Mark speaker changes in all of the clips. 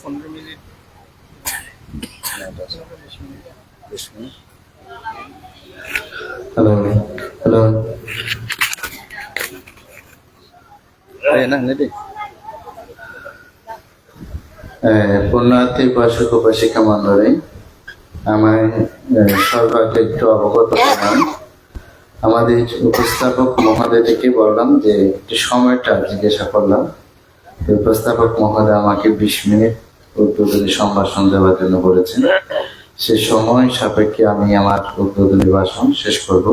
Speaker 1: পনেরো minute
Speaker 2: hello উপাসক উপাসিকা মন্ডলী আমায় একটু অবগত করান আমাদের উপস্থাপক মহোদয়কে বললাম যে, একটু সময়টা জিজ্ঞাসা করলাম। উপস্থাপক মহোদয় আমাকে বিশ মিনিট উদ্বোধনী সম্ভাষণ দেওয়ার জন্য বলেছেন। সে সময় সাপেক্ষে আমি আমার উদ্বোধনী ভাষণ শেষ করব।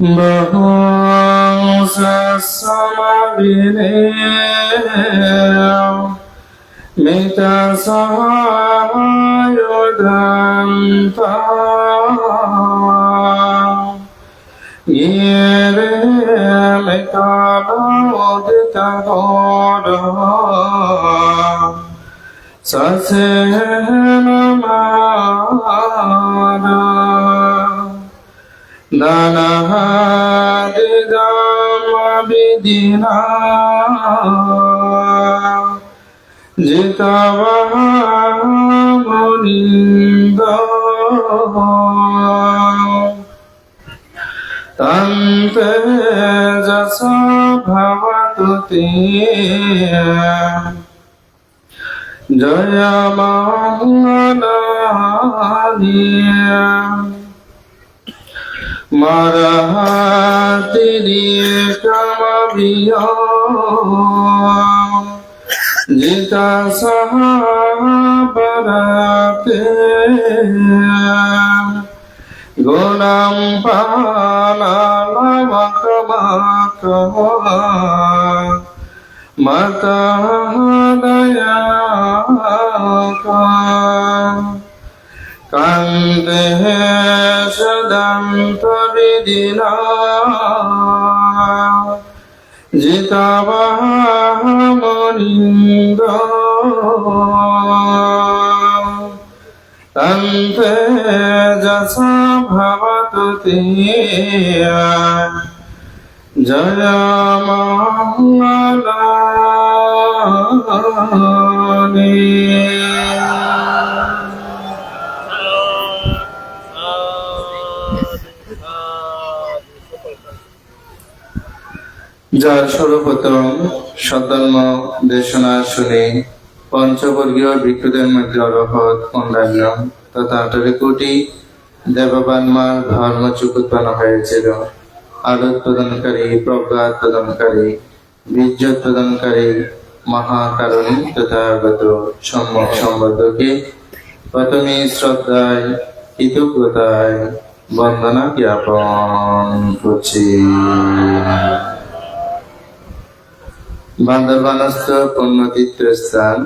Speaker 2: Mita Sayodanta Yere Mita Laudita Goda Sasena Mada Danahadidamabidina Jitavamuninda Tante jasa bhavatu te Jaya Mangalaniya Marahati kamabiya Jita sahabarate Gunam palalamakamaka Mata dayaka Kande sadam tabidina Jitavamuninda Tante jasa bhavatu tiya Jaya Mangalani যার সর্বপ্রথম সদ্ধর্ম দেশনা শুনে পঞ্চবর্গীয় ভিক্ষুদের মধ্যে অরহত অন্যান্য তথা আঠারো কোটি দেববানমার ধর্মচুক উৎপন্ন হয়েছিল। আলোক প্রদানকারী প্রজ্ঞা প্রদানকারী, বীর্য প্রদানকারী মহাকারণী তথা আগত সম্যক সম্বন্ধকে প্রথমে শ্রদ্ধায় কৃতজ্ঞতায় বন্দনা জ্ঞাপন করছি। বান্দরবানস্থ পুণ্যতীর্থ স্থান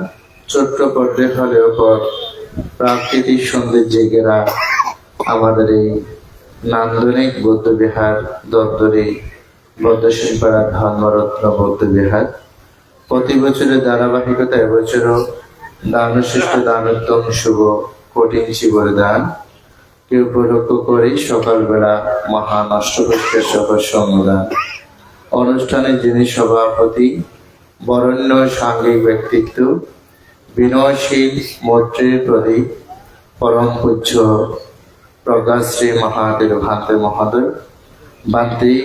Speaker 2: ছোট্ট পর্দে হলেও পর প্রাকৃতিক সৌন্দর্যে ঘেরা আমাদের এই নান্দনিক বৌদ্ধ বিহার দপ্তরে বৌদ্ধশিল্পাড়া ধর্মরত্ন বৌদ্ধ বিহার প্রতি বছরের ধারাবাহিকতা এবছরও দানশ্রেষ্ঠ দানোত্তম শুভ কঠিন শিবর দান কে উপলক্ষ করে সকালবেলা মহান অষ্টপক্ষের সফর সম্মেলন অনুষ্ঠানে যিনি সভাপতি বরণ্য সাংঘিক ব্যক্তিত্ব, বিনয়শীল মৈত্রীর প্রদীপ, পরম পূজ্য প্রজ্ঞাশ্রী মহাদেব ভান্তে মহোদয়। বান্তি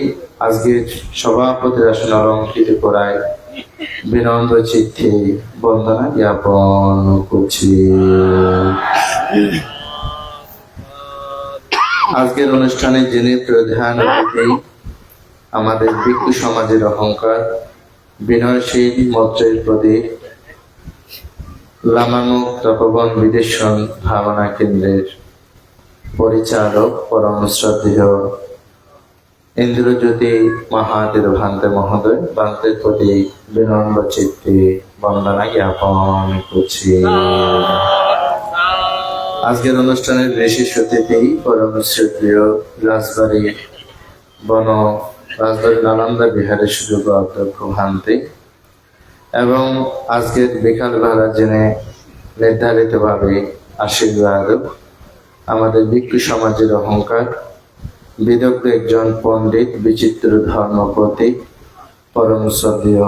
Speaker 2: আজকে সভাপতির আসন অলঙ্কৃত করায় বিনন্দ চিত্তে বন্দনা জ্ঞাপন করছি। আজকের অনুষ্ঠানে যিনি প্রধান অতিথি, আমাদের ভিক্ষু সমাজের অহংকার বিনয়শীল মৈত্রের প্রদীপ লামানুক তপবন বিদেশন ভাবনা কেন্দ্রের পরিচালক, পরম শ্রদ্ধেয় ইন্দ্রজ্যোতি মহাদেব ভান্তে মহোদয়, ভান্তের প্রতি বিনম্র চিত্তে বন্দনা জ্ঞাপন করছি। আজকের অনুষ্ঠানের বিশেষ অতিথি পরম শ্রদ্ধেয় রাজবাড়ী বন রাজবাড়ী নালন্দা বিহারের সুযোগ অধ্যক্ষ ভান্তে এবং আজকের বিকাল বেলা জেনে নির্ধারিতভাবে আশীর্বাদ আমাদের ভিক্ষু সমাজের অহংকার, বিদগ্ধ একজন পণ্ডিত, বিচিত্র ধর্ম প্রতীক পরম শ্রদ্ধেয়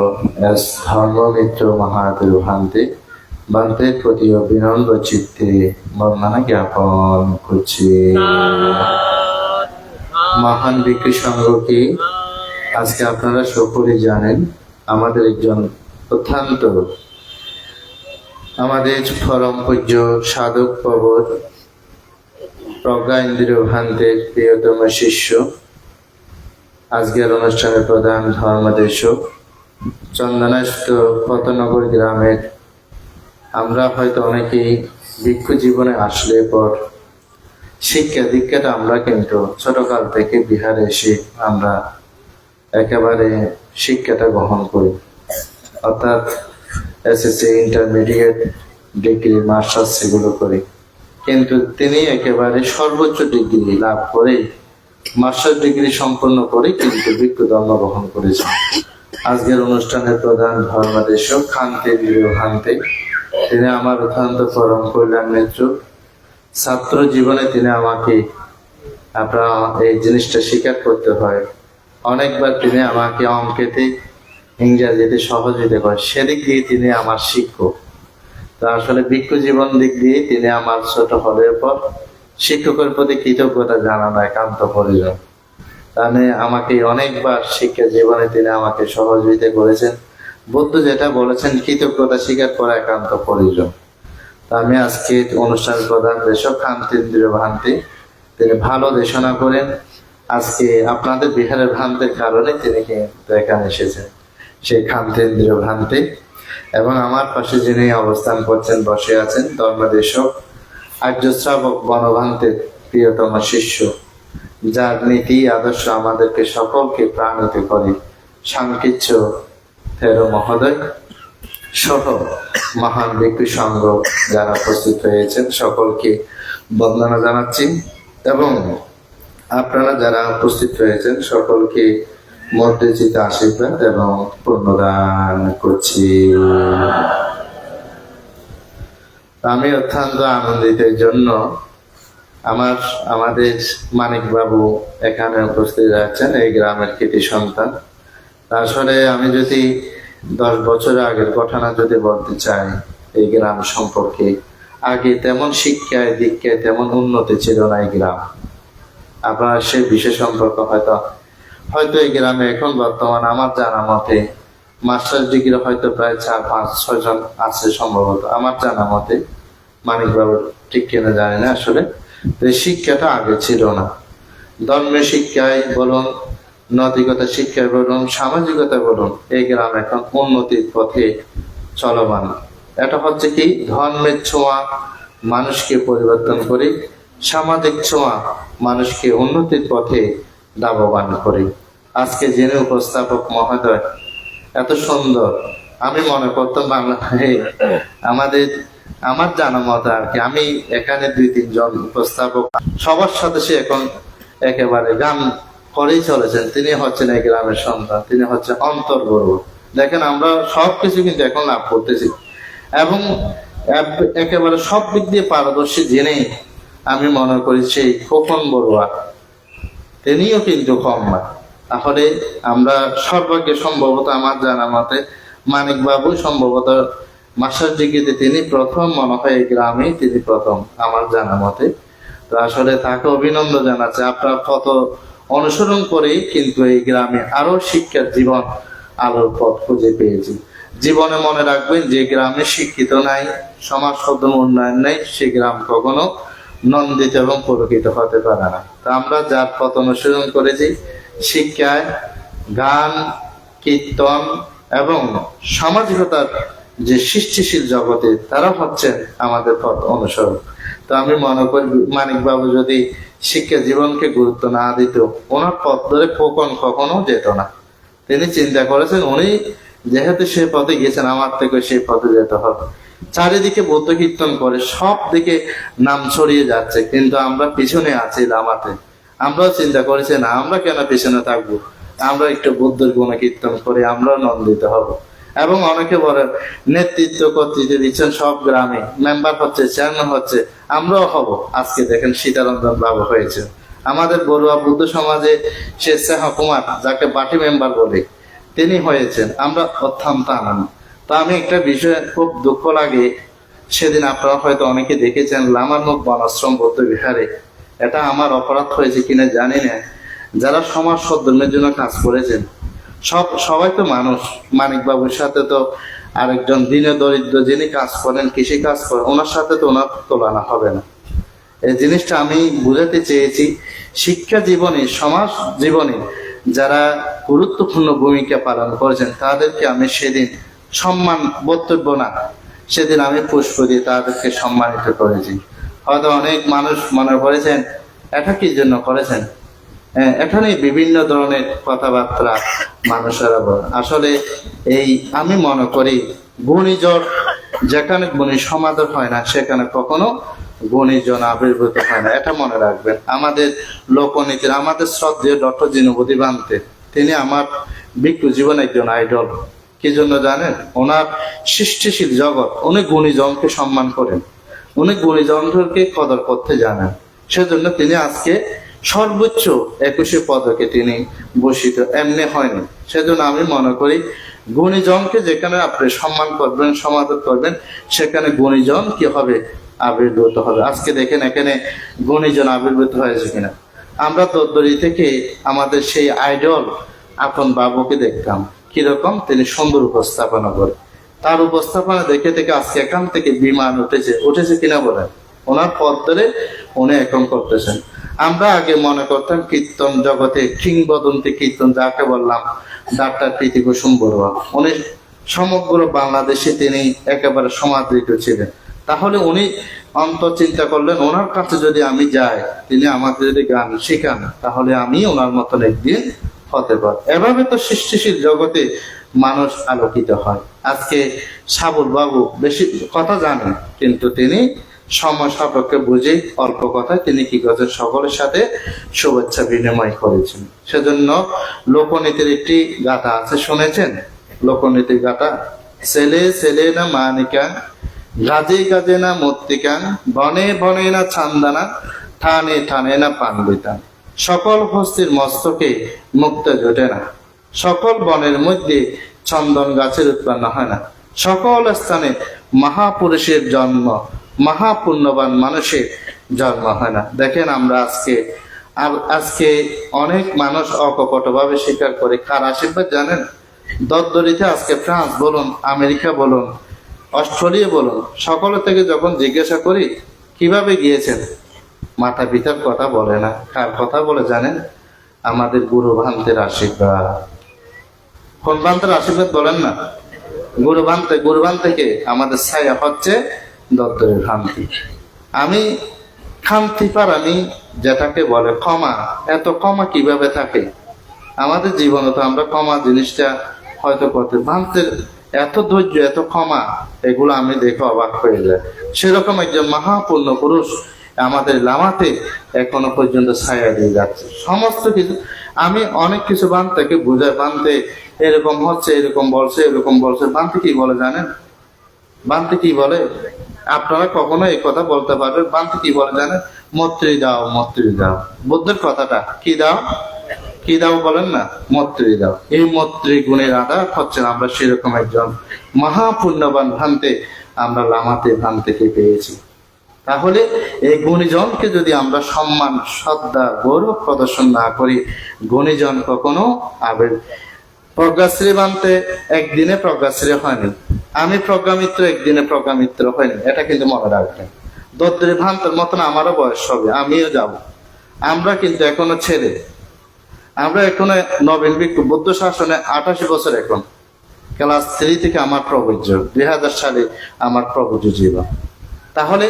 Speaker 2: এস ধর্মমিত্র মহাদেব ভান্তে বান্তের প্রতি বিনম্র চিত্তে বর্ণনা জ্ঞাপন করছি। মহান বিক্রি সংঘকে আজকে আপনারা সকলেই জানেন, আমাদের একজন অত্যন্ত আমাদের পরম পূজ্য সাধক পবর প্রজ্ঞা ইন্দ্রিয় ভান্তের প্রিয়তম শিষ্য। আজকের অনুষ্ঠানের প্রধান ধর্মদেশক চন্দনাষ্ট পতনগর গ্রামের, আমরা হয়তো অনেকেই ভিক্ষু জীবনে আসলে পর শিক্ষা দীক্ষাটা আমরা কিন্তু ছোটকাল থেকে বিহারে এসে আমরা একেবারে শিক্ষাটা গ্রহণ করি। অর্থাৎ এসএসসি, ইন্টারমিডিয়েট, ডিগ্রি, মাস্টার্স সেগুলো করি। কিন্তু তিনি একেবারে সর্বোচ্চ ডিগ্রি লাভ করে মাস্টার ডিগ্রি সম্পন্ন করে কিন্তু ভিক্ষু ধর্ম গ্রহণ করেছেন। আজকের অনুষ্ঠানের প্রধান ধর্মদেশক খান্তে ভান্তে তিনি আমার অত্যন্ত পরম কল্যাণ মিত্র। ছাত্র জীবনে তিনি আমাকে আপনার এই জিনিসটা স্বীকার করতে হয়। অনেকবার তিনি আমাকে অঙ্কেতে, ইংরেজিতে সহযোগিতা করেন। সেদিক দিয়ে তিনি আমার শিক্ষক। তো আসলে ভিক্ষু জীবন দিক দিয়ে তিনি আমার ছোট হলের পর শিক্ষকের প্রতি কৃতজ্ঞতা জানানো একান্ত প্রয়োজন। তাহলে আমাকে অনেকবার শিক্ষা জীবনে তিনি আমাকে সহযোগিতা করেছেন। বুদ্ধ যেটা বলেছেন, কৃতজ্ঞতা স্বীকার করা একান্ত প্রয়োজন। আমি আজকে অনুষ্ঠান প্রধান দেশক খান্তেন্দ্রীয় ভ্রান্তি তিনি ভালো দেশনা করেন। আজকে আপনাদের বিহারের ভ্রান্তের কারণে তিনি কিন্তু এখানে এসেছেন, সেই খান্তেন্দ্রীয় ভ্রান্তি এবং আমার পাশে যিনি অবস্থান করছেন, বসে আছেন ধর্মদেশক আর্য শ্রাবক বনভান্তের প্রিয়তম শিষ্য, যার নীতি, আদর্শ আমাদেরকে সকলকে প্রাণিত করে। সাংকিচ্ছ থেরো মহোদয়। সহ মহান ব্যক্তি সংঘ যারা উপস্থিত হয়েছেন সকলকে বন্দনা জানাচ্ছি এবং আপনারা যারা উপস্থিত হয়েছেন সকলকে মধ্যচিত আশীর্বাদ এবং পূর্ণদান করছি। আমি অত্যন্ত আনন্দিতের জন্য আমার, আমাদের মানিক বাবু এখানে উপস্থিত আছেন, এই গ্রামের কৃতি সন্তান। আসলে আমি যদি দশ বছর আগের ঘটনা যদি বলতে চাই এই গ্রাম সম্পর্কে, আগে তেমন শিক্ষায়, দীক্ষায় তেমন উন্নতি ছিল না এই গ্রাম। আপনার সেই বিষয় সম্পর্কে হয়তো হয়তো এই গ্রামে এখন বর্তমান আমার জানা মতে মাস্টার ডিগ্রি হয়তো প্রায় চার, পাঁচ, ছয় জন আছে সম্ভবত। আমার জানা মতে মানিক বাবুর ঠিক কিনা জানি না আসলে শিক্ষাটা আগে ছিল না। ধর্মের শিক্ষায় বলুন নৈতিকতা শিক্ষায় বলুন, সামাজিকতা বলুন, এই গ্রাম এখন উন্নতির পথে চলমান। এটা হচ্ছে কি? ধর্মের ছোঁয়া, মানুষকে পরিবর্তন করে, সামাজিক ছোঁয়া, মানুষকে উন্নতির পথে লাভবান করে। আজকে জেনে উপস্থাপক মহোদয়, এত সুন্দর। আমি মনে করতাম বাংলায় আমাদের, আমার জানা মতো আর কি, আমি এখানে দুই তিনজন উপস্থাপক, সবার সাথে সে এখন একেবারে গান করেই চলেছেন। তিনি হচ্ছেন এই গ্রামের সন্তান, তিনি হচ্ছে অন্তর্গর্ব দেখেন, আমরা সবকিছু কিন্তু এখন লাভ করতেছি। এবং একেবারে সব দিক দিয়ে পারদর্শী জেনেই আমি মনে করি সেই খোকন বড়ুয়া। তিনিও কিন্তু কম না। তাহলে আমরা সর্বাগ্যে সম্ভবত আমার জানা মতে মানিক বাবু সম্ভবত মাস্টার ডিগ্রিতে তিনি প্রথম, মনে হয় এই গ্রামে তিনি প্রথম, আমার জানা মতে। তো আসলে তাকে অভিনন্দন জানাচ্ছে। আপনার কত অনুসরণ করেই কিন্তু এই গ্রামে আরও শিক্ষার জীবন আলোর পথ খুঁজে পেয়েছি। জীবনে মনে রাখবেন, যে গ্রামে শিক্ষিত নাই সমাজ সদন উন্নয়ন নাই, সে গ্রাম কখনো নন্দিত এবং পুরকিত হতে পারে না। তা আমরা যার পথ অনুসরণ করেছি, শিক্ষায়, গান, কীর্তন এবং সামাজিকতার যে সৃষ্টিশীল জগতে, তারা হচ্ছেন আমাদের পথ অনুসরণ। তো আমি মনে করি মানিক বাবু যদি শিক্ষা জীবনকে গুরুত্ব না দিত, ওনার পথ ধরে কখন কখনো যেত না। তিনি চিন্তা করেছেন, উনি যেহেতু সে পথে গেছেন আমার থেকে সেই পথে যেতে হবে। চারিদিকে বৌদ্ধ কীর্তন করে সব দিকে নাম ছড়িয়ে যাচ্ছে, কিন্তু আমরা পিছনে আছি লামাতে। আমরাও চিন্তা করেছি, না, আমরা কেন পিছনে থাকব? আমরা একটু বুদ্ধের গুণ কীর্তন করে আমরাও নন্দিত হব। এবং অনেকে বলে, নেতৃত্ব কর্তৃত্ব দিচ্ছেন সব গ্রামে মেম্বার হচ্ছে চেয়ারম্যান হচ্ছে, আমরাও হব। আজকে দেখেন সীতারঞ্জন বাবু হয়েছে। আমাদের বড়ুয়া বুদ্ধ সমাজে স্বেচ্ছা কুমার, যাকে পার্টি মেম্বার বলে, তিনি হয়েছেন। আমরা অত্যন্ত আনন্দ। তো আমি একটা বিষয়ে খুব দুঃখ লাগে। সেদিন আপনারা হয়তো অনেকে দেখেছেন লামারমুখ বনাশ্রম বৌদ্ধ বিহারে। এটা আমার অপরাধ হয়েছে কিনা জানি না। যারা সমাজ সদ্ধর্মের জন্য কাজ করেছেন সব, সবাই তো মানুষ। মানিক বাবুর সাথে তো আরেকজন দিনে দরিদ্র যিনি কাজ করেন, কৃষি কাজ করেন, ওনার সাথে তো ওনার তুলনা হবে না। এই জিনিসটা আমি বুঝাতে চেয়েছি, শিক্ষা জীবনে, সমাজ জীবনে যারা গুরুত্বপূর্ণ ভূমিকা পালন করেছেন, তাদেরকে আমি সেদিন সম্মান, বক্তব্য না, সেদিন আমি পুষ্প দিয়ে তাদেরকে সম্মানিত করেছি। হয়তো অনেক মানুষ মনে করেছেন, এটা কি জন্য করেছেন? এখানে বিভিন্ন ধরনের কথাবার্তা মানুষেরা বলে আসলে এই আমি মনে করি, ঘূর্ণিঝড় যেখানে ঘূর্ণি সমাধান হয় না, সেখানে কখনো ঘূর্ণিঝড় আবির্ভূত হয় না। এটা মনে রাখবেন। আমাদের লোকনীতির, আমাদের শ্রদ্ধেয় ডক্টর জিনুবুদি বানতে, তিনি আমার ভিক্ষু জীবন একজন আইডল। কি জন্য জানেন? ওনার সৃষ্টিশীল জগৎ, উনি গুণীজনকে সম্মান করেন। উনি গুণীজনকে কদর করতে জানেন। সেজন্য তিনি আজকে সর্বোচ্চ একুশে পদকে তিনি বসিত এমনি হয়নি। সেজন্য আমি মনে করি গুণীজনকে যেখানে আপনি সম্মান করবেন, সমাদর করবেন, সেখানে গুণীজন কি হবে? আবির্ভূত হবে। আজকে দেখেন এখানে গুণীজন আবির্ভূত হয়েছে কিনা। আমরা তদ্দরি থেকে আমাদের সেই আইডল আপন বাবুকে দেখতাম। কীরকম? তিনি সুন্দর উপস্থাপনা করে। তার উপস্থাপনা দেখে থেকে আজকে এখান থেকে বিমান উঠেছে। উঠেছে কিনা বলেন? ওনার পথ ধরে উনি এখন করতেছেন। আমরা আগে মনে করতাম কীর্তন জগতে, কিংবদন্তি কীর্তন যাকে বললাম, ডাক্তার প্রীতি কুসুম বড়ুয়া। উনি সমগ্র বাংলাদেশে তিনি একেবারে সমাদৃত ছিলেন। তাহলে উনি অন্তর চিন্তা করলেন, ওনার কাছে যদি আমি যাই, তিনি আমাকে যদি গান শেখান, তাহলে আমি ওনার মতন একদিন হতে পারি এভাবে তো সৃষ্টিশীল জগতে মানুষ আলোকিত হয়। আজকে সাবুল বাবু বেশি কথা জানেন, কিন্তু তিনি সময় সাপেক্ষে বুঝে অল্প কথায় তিনি কি করেছেন সকলের সাথে শুভেচ্ছা বিনিময় করেছেন। সেজন্য লোকনীতির একটি গাথা আছে, শুনেছেন? লোকনীতির গাথা ছেলে ছেলে না মানিকা গাজে গাজে না মত্তিকান বনে বনে না ছান্দানা থানে থানে না পান্ডিতান সকল হস্তির মস্তকে মুক্ত জোটে না, সকল বনের মধ্যে চন্দন গাছের উৎপন্ন হয় না। সকল স্থানে মহাপুরুষের জন্ম মহাপুণ্যবান মানুষের জন্ম হয় না। দেখেন আমরা আজকে আজকে অনেক মানুষ অকপটভাবে স্বীকার করে। কার আশীর্বাদ জানেন? দরদরিতে আজকে ফ্রান্স বলুন, আমেরিকা বলুন, অস্ট্রেলিয়া বলুন সকলে থেকে যখন জিজ্ঞাসা করি, কীভাবে গিয়েছেন? মাতা পিতার কথা বলে না। কার কথা বলে জানেন? আমাদের গুরু ভান্তের আশীর্বাদ। কোন ভান্তের আশীর্বাদ বলেন না? গুরু ভান্তে গুরু থেকে আমাদের ছায়া হচ্ছে দত্তরের ভ্রান্তি আমি খান্তি পার আমি যেটাকে বলে ক্ষমা, এত ক্ষমা কীভাবে থাকে? আমাদের জীবনে তো আমরা ক্ষমা জিনিসটা হয়তো করতে ভান্তের এত ধৈর্য, এত ক্ষমা, এগুলো আমি দেখে অবাক হয়ে যায় সেরকম একজন মহাপূর্ণ পুরুষ আমাদের লামাতে এখনও পর্যন্ত ছায়া দিয়ে যাচ্ছে। সমস্ত কিছু, আমি অনেক কিছু বানতে বুঝায় বানতে এরকম হচ্ছে, এরকম বলছে এরকম বলছে। বানতে কি বলে জানেন? বানতে কি বলে? আপনারা কখনো এই কথা বলতে পারবেন। বানতে কি বলে জানেন? মত্রী দাও মত্রী দাও। বুদ্ধের কথাটা, কি দাও? কি দাও বলেন না? মত্রী দাও। এই মত্রী গুণের আদা হচ্ছেন আমরা সেরকম একজন মহাপুণ্যবান ভ্রান্তে আমরা লামাতে ভ্রান্তিকে পেয়েছি। তাহলে এই গুণীজনকে যদি আমরা সম্মান, শ্রদ্ধা, গৌরব প্রদর্শন না করি, গুণীজন কখনো আবেগ প্রজ্ঞাশ্রী বানতে একদিনে প্রজ্ঞাশ্রী হয়নি। আমি প্রজ্ঞামিত্র একদিনে প্রজ্ঞামিত্র হয়নি এটা কিন্তু মনে রাখবেন। দত্তরি ভ্রান্তর মতন আমারও বয়স হবে, আমিও যাব। আমরা কিন্তু এখনও ছেড়ে আমরা এখনও নবীন ভিক্ষু বৌদ্ধ শাসনে আঠাশি বছর এখন। ক্লাস থ্রি থেকে আমার প্রবজ্য দুই হাজার সালে আমার প্রবজ্য জীবন। তাহলে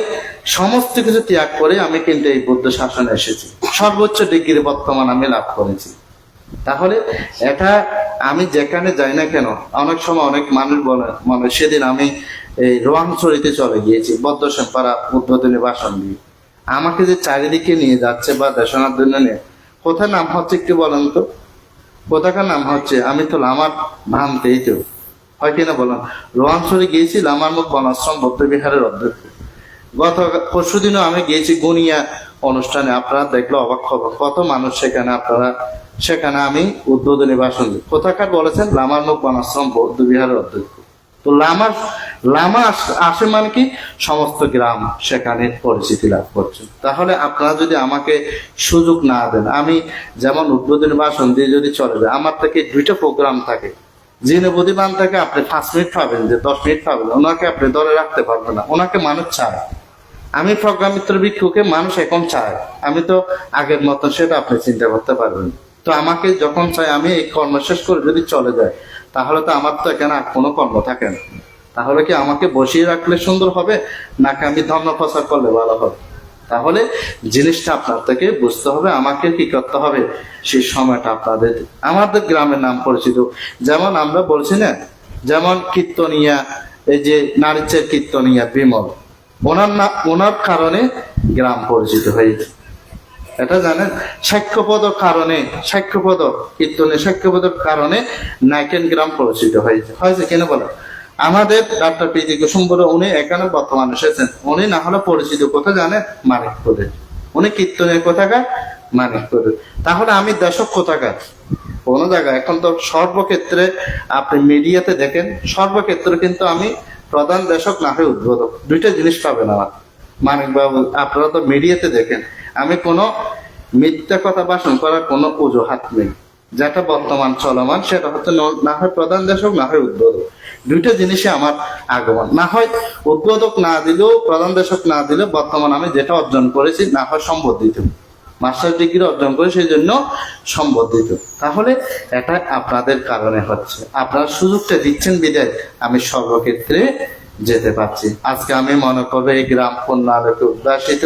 Speaker 2: সমস্ত কিছু ত্যাগ করে আমি কিন্তু এই বৌদ্ধ শাসনে এসেছি। সর্বোচ্চ ডিগ্রি বর্তমান আমি লাভ করেছি। তাহলে এটা আমি যেখানে যাই না কেন, অনেক সময় অনেক মানুষ বলে মানে সেদিন আমি এই রোয়াংচরিতে চলে গিয়েছি বদ্রসেন পাড়া উদ্বোধনী ভাষণ দিয়ে আমাকে যে চারিদিকে নিয়ে যাচ্ছে বা দেশনার জন্য নিয়ে কোথায় নাম হচ্ছে একটু বলেন তো। কোথাকার নাম হচ্ছে, আমি তো আমার ভ্রান্তেই তো। হয় কিনা বলেন? রোহানসরে গিয়েছি লামারমুখ বনাশ্রম বৌদ্ধ বিহারের অধ্যক্ষ। গত পরশু দিনও আমি গিয়েছি গুনিয়া অনুষ্ঠানে আপনারা দেখলে অবাক খবর কত মানুষ সেখানে আপনারা, সেখানে আমি উদ্বোধনী ভাষণ দিই। কোথাকার বলেছেন? লামার মুখ বনাশ্রম বৌদ্ধ বিহারের অধ্যক্ষ। তো লামা লামা আসে মানে কি? সমস্ত গ্রাম সেখানে পরিচিতি লাভ করছে। তাহলে আপনারা যদি আমাকে সুযোগ না দেন, আমি যেমন উদ্বোধনী ভাষণ দিয়ে যদি চলে যায় আমার থেকে দুইটা প্রোগ্রাম থাকে। যিনি বুদ্ধিমান থাকে আপনি পাঁচ মিনিট পাবেন যে দশ মিনিট পাবেন ওনাকে আপনি ধরে রাখতে পারবেন না। ওনাকে মানুষ চায় আমি প্রজ্ঞা মিত্র ভিক্ষুকে মানুষ এখন চায়। আমি তো আগের মতন সেটা আপনি চিন্তা করতে পারবেন। তো আমাকে যখন চাই আমি এই কর্ম শেষ করে যদি চলে যায় তাহলে তো আমার তো এখানে আর কোনো কর্ম থাকে না। তাহলে কি আমাকে বসিয়ে রাখলে সুন্দর হবে? নাকি আমি ধর্ম প্রচার করলে ভালো হবে? তাহলে জিনিসটা আপনার থেকে বুঝতে হবে, আমাকে কি করতে হবে? সেই সময়টা আপনাদের, আমাদের গ্রামের নাম পরিচিত। যেমন আমরা বলছি না, যেমন কীর্তনিয়া, এই যে নারীচের কীর্তনিয়া বিমল। ওনার না, ওনার কারণে গ্রাম পরিচিত হয়েছে। এটা জানেন? সাক্ষ্যপদ কারণে, সাক্ষ্যপদ কীর্তনে সাক্ষ্যপদের কারণে নাইকেন গ্রাম পরিচিত হয়েছে। হয়েছে কেন বলো? আমাদের ডাক্তার প্রীতি কুসুম্বর, উনি এখানে বর্তমানে এসেছেন। উনি না হলে পরিচিত কোথা জানেন? মানিকপুরে। উনি কীর্তনের কোথাকার? মানিকপুরে। তাহলে আমি দর্শক কোথাকার? কোনো জায়গায়। এখন তো সর্বক্ষেত্রে আপনি মিডিয়াতে দেখেন, সর্বক্ষেত্রে কিন্তু আমি প্রধান দেশক না হয়ে উদ্বোধক। দুইটা জিনিস পাবেন আমার। মানিক বাবু, আপনারা তো মিডিয়াতে দেখেন, আমি কোনো মিথ্যা কথা ভাষণ করার কোনো অজুহাত নেই। যেটা বর্তমান চলমান, সেটা হচ্ছে ন- হয় প্রধান দেশক না হয় উদ্বোধক। দুইটা জিনিসে আমার আগমন। না হয় উদ্বোধক না দিলেও, প্রধান দেশক না দিলেও বর্তমান আমি যেটা অর্জন করেছি, না হয় সম্বোধিত মাস্টার ডিগ্রি অর্জন করে সেই জন্য সম্বোধিত তাহলে এটা আপনাদের কারণে হচ্ছে। আপনার সুযোগটা দিচ্ছেন বিদায়। আমি সর্বক্ষেত্রে যেতে পারছি। আজকে আমি মনে করব এই গ্রাম পূর্ণ আলোকে উদ্ভাসিত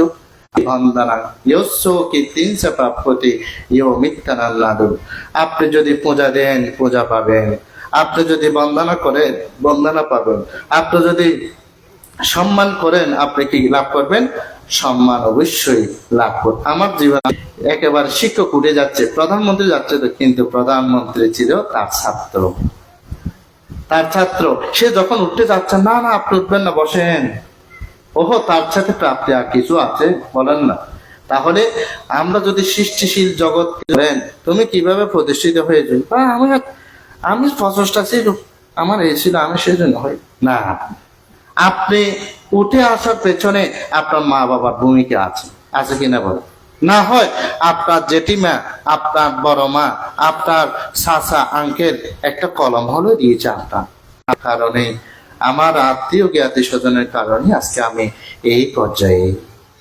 Speaker 2: আপনি যদি পূজা দেন, পূজা পাবেন। আপনি যদি বন্দনা করেন, বন্দনা পাবেন। আপনি যদি সম্মান করেন, আপনি কি লাভ করবেন? সম্মান অবশ্যই লাভ করবেন আমার জীবন একেবারে শিক্ষক উঠে যাচ্ছে, প্রধানমন্ত্রী যাচ্ছে তো, কিন্তু প্রধানমন্ত্রী ছিল তার ছাত্র। তার ছাত্র, সে যখন উঠতে যাচ্ছে, না না, আপনি উঠবেন না, বসেন। ওহো, তার সাথে প্রাপ্তি আর কিছু আছে, বলেন না। তাহলে আমরা যদি সৃষ্টিশীল জগৎ করেন তুমি কীভাবে প্রতিষ্ঠিত হয়েছে? বা, আমি আমি প্রচেষ্টা ছিল, আমার এই ছিল, আমি সেই জন্য হই না। আপনি উঠে আসার পেছনে আপনার মা বাবার ভূমিকা আছে। আছে কিনা বলেন? না হয় আপনার জেঠিমা, আপনার বড় মা, আপনার সাসা আঙ্কেল একটা কলম হলে দিয়েছে আপনার। কারণে আমার আত্মীয় জ্ঞাতি স্বজনের কারণে আজকে আমি এই পর্যায়ে।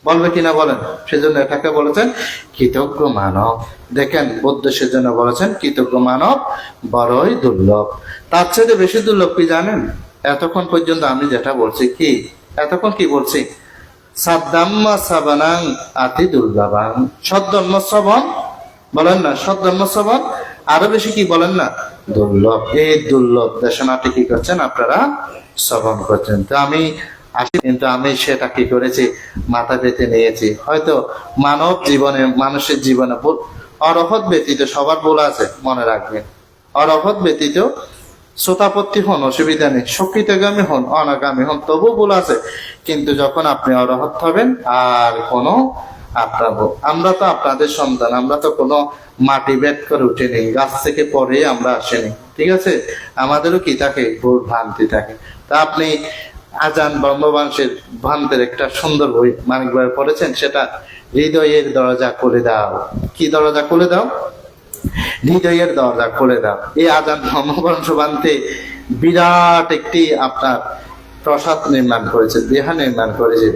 Speaker 2: বলবে কিনা বলেন? সেজন্য এটাকে বলেছেন কৃতজ্ঞ মানব। দেখেন, বুদ্ধ সেজন্য বলেছেন কৃতজ্ঞ মানব বড়ই দুর্লভ। তার চেয়ে বেশি দুর্লভ কি জানেন? এতক্ষণ পর্যন্ত আমি যেটা বলছি কি? এতক্ষণ কি বলছি? আতি শ্রবণ বলেন না শ্রবণ আরও বেশি কি বলেন না? দুর্লভ। এই দুর্লভ দেশনাটি কি করছেন আপনারা? শ্রবণ করছেন। তো আমি কিন্তু আমি সেটা কি করেছি? মাথা পেতে নিয়েছি। হয়তো মানব জীবনে, মানুষের জীবনে অরহত ব্যতীত সবার ভুল আছে, মনে রাখবেন। অরহত ব্যতীত শ্রোতাপত্তি হন, অসুবিধা নেই। শক্তিতগামী হন, অনাগামী হন, তবু ভুল আছে। কিন্তু যখন আপনি অরহত হবেন, আর কোনো আপনার আমরা তো আপনাদের সন্তান, আমরা তো কোনো মাটি বেদ করে উঠেনি, গাছ থেকে পরে আমরা আসেনি। ঠিক আছে? আমাদেরও কি থাকে? ভুল ভ্রান্তি থাকে। তা আপনি আজান ব্রহ্মবংশের ভ্রান্তের একটা সুন্দর বই মানিক ভাই পড়েছেন, সেটা হৃদয়ের দরজা খুলে দাও। কি দরজা খুলে দাও? হৃদয়ের দরজা খুলে দাও। এই আজান ধর্মবংশ বানতে বিরাট একটি আপনার প্রসাদ নির্মাণ করেছে, বিহার নির্মাণ করেছিল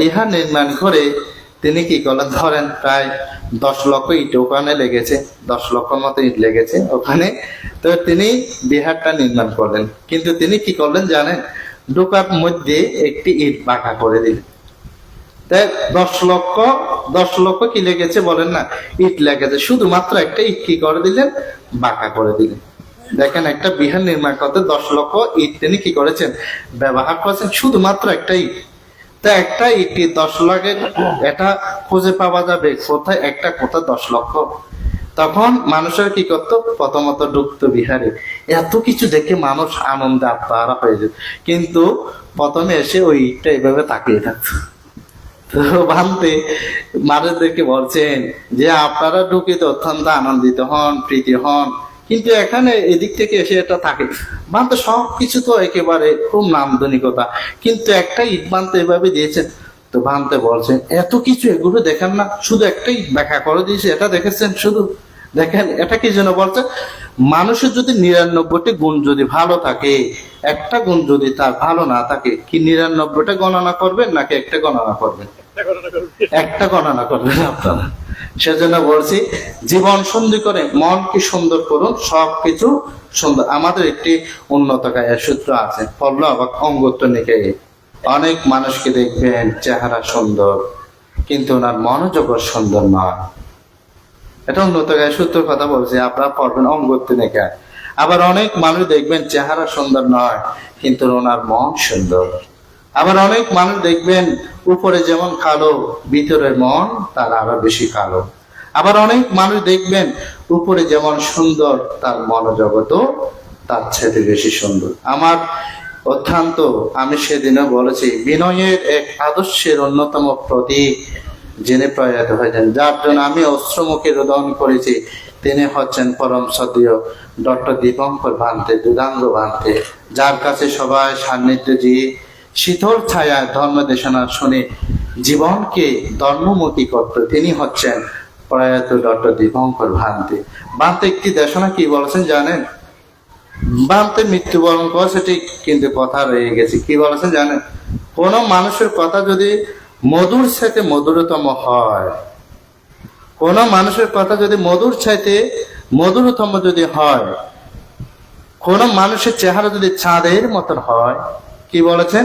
Speaker 2: বিহার নির্মাণ করে তিনি কি করলেন? ধরেন প্রায় দশ লক্ষ ইট ওখানে লেগেছে, দশ লক্ষ মতো ইট লেগেছে ওখানে। তো তিনি বিহারটা নির্মাণ করলেন। কিন্তু তিনি কি করলেন জানেন? ঢোকার মধ্যে একটি ইট বাঁকা করে দিলেন। তাই দশ লক্ষ দশ লক্ষ কি লেগেছে বলেন না? ইট লেগেছে। শুধুমাত্র একটা ইট কি করে দিলেন? বাঁকা করে দিলেন। দেখেন, একটা বিহার নির্মাণ করতে দশ লক্ষ ইট তিনি কি করেছেন? ব্যবহার করেছেন। শুধুমাত্র একটা ইট। তা একটা ইটি দশ লাখের এটা খুঁজে পাওয়া যাবে। কোথায়? একটা কোথায় দশ লক্ষ। তখন মানুষের কি করতো? প্রথমত ঢুকতো বিহারে। এত কিছু দেখে মানুষ আনন্দে আত্মাহারা হয়ে যেত। কিন্তু প্রথমে এসে ওই ইটটা এভাবে তাকিয়ে থাকতো। ভাবতে মানুষদেরকে বলছেন যে আপনারা ঢুকিতে অত্যন্ত আনন্দিত হন, প্রীতি হন। কিন্তু এখানে এদিক থেকে এসে এটা থাকে। বান্ত সব কিছু তো একেবারে খুব নান্দনিকতা। কিন্তু একটা ইট বানতে এভাবে দিয়েছেন, তো ভান্তে বলছেন, এত কিছু এগুলো দেখেন না, শুধু একটাই ব্যাখ্যা করে দিয়েছে, এটা দেখেছেন শুধু? দেখেন, এটা কি যেন বলছে? মানুষের যদি নিরানব্বইটি গুণ যদি ভালো থাকে, একটা গুণ যদি তার ভালো না থাকে, কি নিরানব্বইটা গণনা করবেন নাকি একটা গণনা করবেন? একটা গণনা করবেন আপনারা। সেজন্য বলছি, জীবন সুন্দর করে মন কি সুন্দর করুন, সবকিছু সুন্দর। আমাদের একটি উন্নত গায়ের সূত্র আছে। পল্লব অঙ্গত্ব নিকায়ে অনেক মানুষকে দেখবেন চেহারা সুন্দর, কিন্তু ওনার মনোজগৎ সুন্দর নয় এটা উন্নত গায়ের সূত্রের কথা বলছি, আপনারা পড়বেন অঙ্গত্ব নিকায় আবার অনেক মানুষ দেখবেন চেহারা সুন্দর নয়, কিন্তু ওনার মন সুন্দর। আবার অনেক মানুষ দেখবেন, উপরে যেমন কালো ভিতরের মন, তার আরও বেশি কালো। আবার অনেক মানুষ দেখবেন, উপরে যেমন সুন্দর, তার মনোজগতও তার চেয়ে বেশি সুন্দর। আমার অত্যন্ত আমি সেদিনও বলেছি, বিনয়ের এক আদর্শের অন্যতম প্রতীক জেনে প্রয়াত হয়েছেন যার জন্য আমি অশ্রমুখে রোদন করেছি, তিনি হচ্ছেন পরম সদীয় ডক্টর দীপঙ্কর ভান্তে দুদাঙ্গ ভান্তে, যার কাছে সবাই সান্নিধ্য দিয়ে শীতল ছায়া ধর্ম দেশনা শুনে জীবনকে ধর্মমুখী করত তিনি হচ্ছেন প্রয়াত ডক্টর দীপঙ্কর ভান্তে। ভান্তে একটি দেশনা কি বলেছেন জানেন? ভান্তে মৃত্যুবরণ করেছে, ঠিক কিন্তু কথা রয়ে গেছে। কি বলেছেন জানেন? কোন মানুষের কথা যদি মধুর সাথে মধুরতম হয়, কোন মানুষের কথা যদি মধুর চাইতে মধুরতম যদি হয়, কোন মানুষের চেহারা যদি চাঁদের মতন হয়, কি বলেছেন?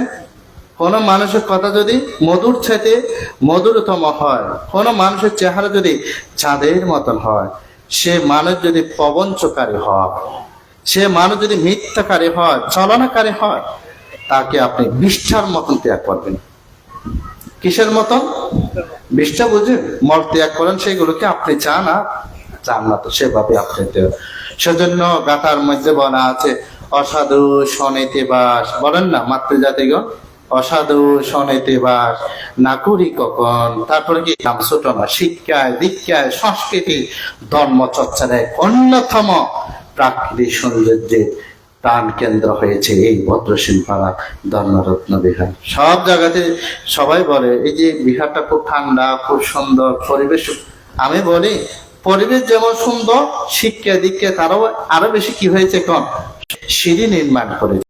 Speaker 2: কোন মানুষের কথা যদি মধুর চাইতে মধুরতম হয়, কোনো মানুষের চেহারা যদি চাঁদের মতন হয়, সে মানুষ যদি প্রবঞ্চকারী হয়, সে মানুষ যদি মিথ্যাকারী হয়, চলনাকারী হয়, তাকে আপনি বিষ্ঠার মতন ত্যাগ করবেন। কিসের মতন? বিষ্ঠা বুঝে মল ত্যাগ করেন, সেগুলোকে আপনি চান আর চান না তো, সেভাবে আপনি সেজন্য গাথার মধ্যে বলা আছে, অসাধু শনিতে বাস। বলেন না মাতৃজাতিগণ? অসাধু শনিতে বাস না করি কখন? তারপরে কি নাম ছোট না? শিক্ষায়, দীক্ষায়, সংস্কৃতি, ধর্ম চর্চার এক অন্যতম প্রাকৃতিক সৌন্দর্যের প্রাণ কেন্দ্র হয়েছে এই ভদ্রসীন পাড়া ধর্মরত্ন বিহার। সব জায়গাতে সবাই বলে, এই যে বিহারটা খুব ঠান্ডা, খুব সুন্দর, পরিবেশ আমি বলি, পরিবেশ যেমন সুন্দর শিক্ষা দীক্ষা তারাও আরও বেশি কি হয়েছে কোন? সিঁড়ি নির্মাণ করেছে।